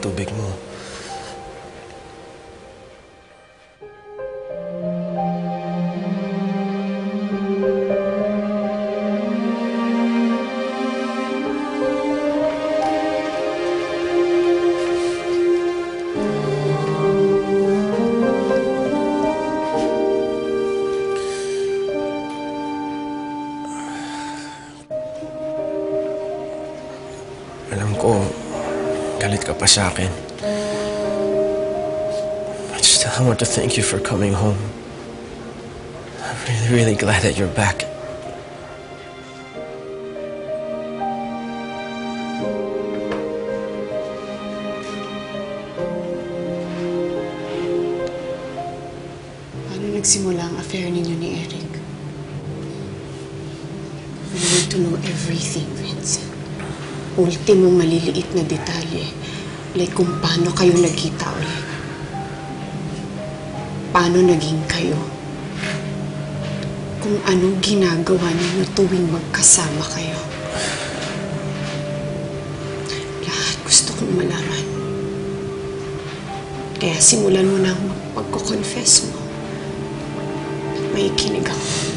tubig mo. Alam ko, galit ka pa sa akin. I just I want to thank you for coming home. I'm really, really glad that you're back. Paano nagsimula ang affair ninyo ni Eric? We need to know everything, Vince. Ultimong maliliit na detalye. Like kung paano kayo nagkita ulit. Paano naging kayo. Kung ano ginagawa ninyo tuwing magkasama kayo. Lahat gusto kong malaman. Kaya simulan mo na ang pagko-confess mo. May kinig ako.